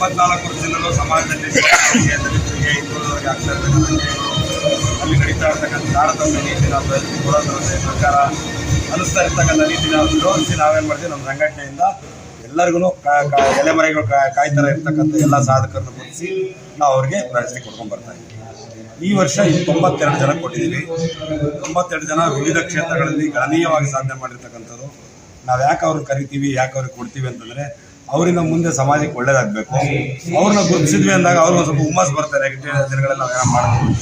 ಸಮಾಜದಲ್ಲಿ ದಲಿತರಿಗೆ ಸಮಾಜದಲ್ಲಿ ಹಿಂದುಳಿದವರಿಗೆ ಆಗ್ತಾ ಅಲ್ಲಿ ನಡೀತಾ ಇರ್ತಕ್ಕಂಥ ತಾರತಮ್ಯ ನೀತಿನ ಪುರಸಭೆ ಸರ್ಕಾರ ಅನಿಸ್ತಾ ಇರ್ತಕ್ಕಂಥ ನೀತಿನ ವಿರೋಧಿಸಿ ನಾವೇನು ಮಾಡ್ತೀವಿ? ನಮ್ಮ ಸಂಘಟನೆಯಿಂದ ಎಲ್ಲರಿಗೂ ಎಲೆಮರೆಗಳು ಕಾಯ್ತರ ಇರ್ತಕ್ಕಂಥ ಎಲ್ಲ ಸಾಧಕರನ್ನು ಗುರುತಿಸಿ ನಾವು ಅವ್ರಿಗೆ ಪ್ರಶಸ್ತಿ ಕೊಡ್ಕೊಂಡು ಬರ್ತಾ ಇದ್ದೀವಿ. ಈ ವರ್ಷ ತೊಂಬತ್ತೆರಡು ಜನ ಕೊಟ್ಟಿದ್ದೀವಿ. ತೊಂಬತ್ತೆರಡು ಜನ ವಿವಿಧ ಕ್ಷೇತ್ರಗಳಲ್ಲಿ ಗಣನೀಯವಾಗಿ ಸಾಧನೆ ಮಾಡಿರ್ತಕ್ಕಂಥದ್ದು ನಾವು ಯಾಕೆ ಅವ್ರನ್ನ ಕರಿತೀವಿ? ಯಾಕೆ ಅವ್ರಿಗೆ ಕೊಡ್ತೀವಿ ಅಂತಂದರೆ ಅವರಿಂದ ಮುಂದೆ ಸಮಾಜಕ್ಕೆ ಒಳ್ಳೇದಾಗಬೇಕು. ಅವ್ರನ್ನ ಗುರುತಿಸಿದ್ವಿ ಅಂದಾಗ ಅವ್ರಿಗೆ ಒಂದು ಸ್ವಲ್ಪ ಹುಮ್ಮಸ್ ಬರ್ತಾರೆ ನೆಗೆಟಿವ್ ದಿನಗಳಲ್ಲಿ ನಾವು ಏನೋ ಮಾಡ್ತೀವಿ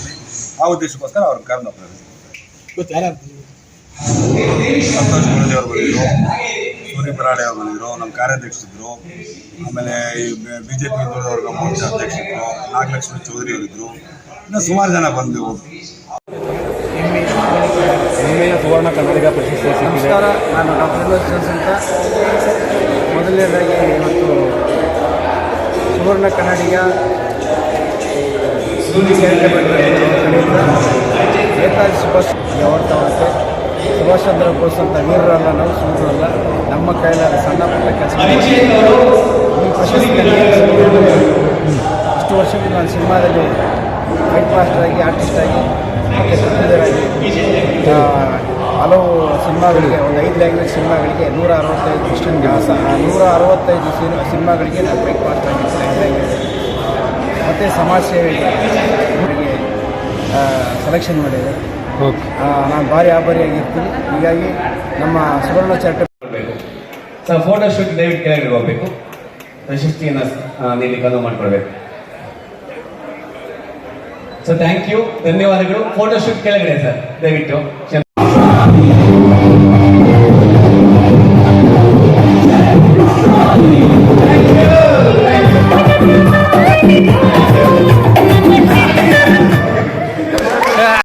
ಆ ಉದ್ದೇಶಕ್ಕೋಸ್ಕರ ಅವ್ರನ್ನ ಕರೆದು ಸಂತೋಷ್ ಗುರುಜಿ ಅವ್ರು ಬಂದಿದ್ರು ಸೂರ್ಯ ಬರಾಡೆ ಅವ್ರು ಬಂದಿದ್ರು ನಮ್ಮ ಕಾರ್ಯಾಧ್ಯಕ್ಷರಿದ್ರು ಆಮೇಲೆ ಈ ಬಿ ಜೆ ಪಿ ಹಿಂದುಳಿದವರ್ಗ ಮೋರ್ಚಾ ಅಧ್ಯಕ್ಷರಿದ್ರು ನಾಗಲಕ್ಷ್ಮಿ ಚೌಧರಿ ಅವರಿದ್ರು. ಇನ್ನು ಸುಮಾರು ಜನ ಬಂದು ಸುವರ್ಣ ಕನ್ನಡಿಗ ಪ್ರಶಸ್ತಿ ನಮಸ್ಕಾರ ನಾನು ಡಾಕ್ಟರ್ ಅಂತ. ಮೊದಲನೇದಾಗಿ ಇವತ್ತು ಸುವರ್ಣ ಕನ್ನಡಿಗ ನೇತಾಜಿ ಸುಭಾಷ್ ಅವರ್ತ ಮತ್ತೆ ಸುಭಾಷ್ ಚಂದ್ರ ಬೋಸ್ ಅಂತ ವೀರರಲ್ಲ ನಾವು ಸುಂದರಲ್ಲ ನಮ್ಮ ಕೈಲಾದ ಸಣ್ಣ ಪುಟ್ಟ ಕೆಲಸ. ಈ ಪ್ರಶಸ್ತಿಯನ್ನು ಇಷ್ಟು ವರ್ಷಕ್ಕೂ ನಾನು ಸಿನಿಮಾದಲ್ಲಿ ಫೈಟ್ ಮಾಸ್ಟರ್ ಆಗಿ, ಆರ್ಟಿಸ್ಟ್ ಆಗಿ, ಮತ್ತು ಹಲವು ಸಿನಿಮಾಗಳಿಗೆ ಒಂದು ಐದು ಲ್ಯಾಂಗ್ವೇಜ್ ಸಿನಿಮಾಗಳಿಗೆ ನೂರ ಅರವತ್ತೈದು ಇಷ್ಟೊಂದು ದಿವಸ. ನೂರ ಅರವತ್ತೈದು ಸಿನಿ ಸಿನಿಮಾಗಳಿಗೆ ನಾನು ಬ್ರೇಕ್ಫಾಸ್ಟ್ ಆಗಿತ್ತು ಆಗಿದ್ದೀನಿ ಐದು ಲ್ಯಾಂಗ್ವೇಜ್ ಮತ್ತು ಸಮಾಜ ಸೇವೆಗೆ ಸೆಲೆಕ್ಷನ್ ಮಾಡಿದೆ. ನಾನು ಭಾರಿ ಆಭಾರಿಯಾಗಿರ್ತೀನಿ. ಹೀಗಾಗಿ ನಮ್ಮ ಸುವರ್ಣ ಚಾರ್ಟರ್ ಕೊಡ್ಬೇಕು ಸರ್ ಫೋಟೋ ಶೂಟ್ ದಯವಿಟ್ಟು ಕೆಳಗಡೆ ಹೋಗ್ಬೇಕು. ಪ್ರಶಸ್ತಿಯನ್ನು ನೀಲಿ ಅನುವು ಮಾಡ್ಕೊಳ್ಬೇಕು ಸರ್ ಥ್ಯಾಂಕ್ ಯು ಧನ್ಯವಾದಗಳು. ಫೋಟೋ ಶೂಟ್ ಕೆಳಗಡೆ ಸರ್ ದಯವಿಟ್ಟು.